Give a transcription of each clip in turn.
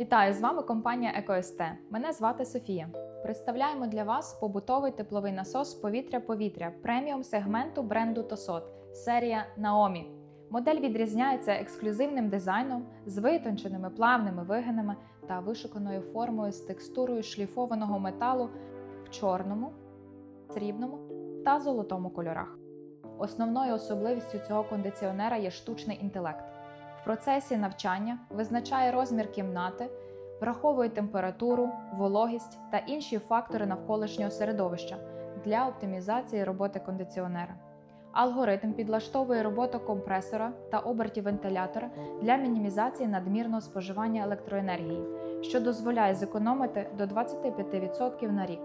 Вітаю з вами компанія ЕкоСТ. Мене звати Софія. Представляємо для вас побутовий тепловий насос повітря-повітря преміум сегменту бренду Тосот, серія Naomi. Модель відрізняється ексклюзивним дизайном з витонченими плавними вигинами та вишуканою формою з текстурою шліфованого металу в чорному, срібному та золотому кольорах. Основною особливістю цього кондиціонера є штучний інтелект. Процесі навчання визначає розмір кімнати, враховує температуру, вологість та інші фактори навколишнього середовища для оптимізації роботи кондиціонера. Алгоритм підлаштовує роботу компресора та обертів вентилятора для мінімізації надмірного споживання електроенергії, що дозволяє зекономити до 25% на рік.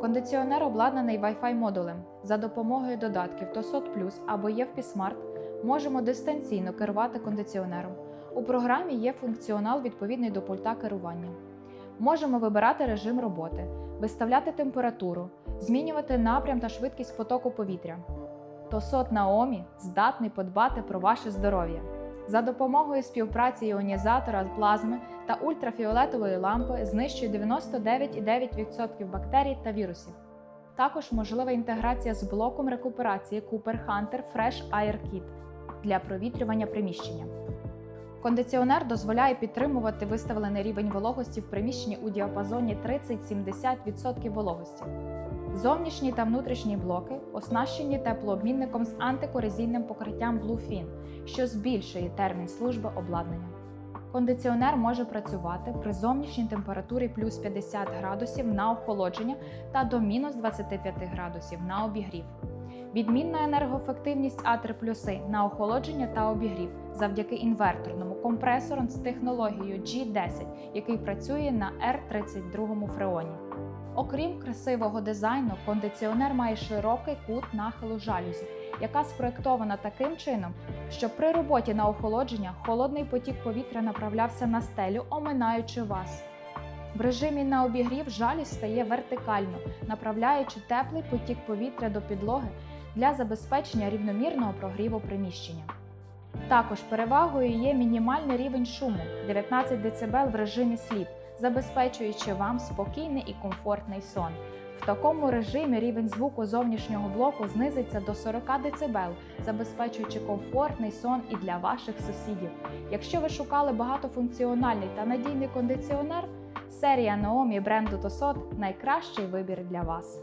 Кондиціонер обладнаний Wi-Fi модулем. За допомогою додатків TOSOT Plus або Smart можемо дистанційно керувати кондиціонером. У програмі є функціонал відповідний до пульта керування. Можемо вибирати режим роботи, виставляти температуру, змінювати напрям та швидкість потоку повітря. TOSOT Naomi здатний подбати про ваше здоров'я. За допомогою співпраці іонізатора плазми та ультрафіолетової лампи знищує 99,9% бактерій та вірусів. Також можлива інтеграція з блоком рекуперації Cooper Hunter Fresh Air Kit для провітрювання приміщення. Кондиціонер дозволяє підтримувати виставлений рівень вологості в приміщенні у діапазоні 30-70% вологості. Зовнішні та внутрішні блоки оснащені теплообмінником з антикорозійним покриттям Bluefin, що збільшує термін служби обладнання. Кондиціонер може працювати при зовнішній температурі плюс 50 градусів на охолодження та до мінус 25 градусів на обігрів. Відмінна енергоефективність А3 на охолодження та обігрів завдяки інверторному компресору з технологією G10, який працює на R32 фреоні. Окрім красивого дизайну, кондиціонер має широкий кут нахилу жалюзі, яка спроєктована таким чином, що при роботі на охолодження холодний потік повітря направлявся на стелю, оминаючи вас. В режимі на обігрів жалюзь стає вертикально, направляючи теплий потік повітря до підлоги для забезпечення рівномірного прогріву приміщення. Також перевагою є мінімальний рівень шуму 19 дБ в режимі сліп, забезпечуючи вам спокійний і комфортний сон. В такому режимі рівень звуку зовнішнього блоку знизиться до 40 дБ, забезпечуючи комфортний сон і для ваших сусідів. Якщо ви шукали багатофункціональний та надійний кондиціонер, серія Naomi бренду Tosot – найкращий вибір для вас.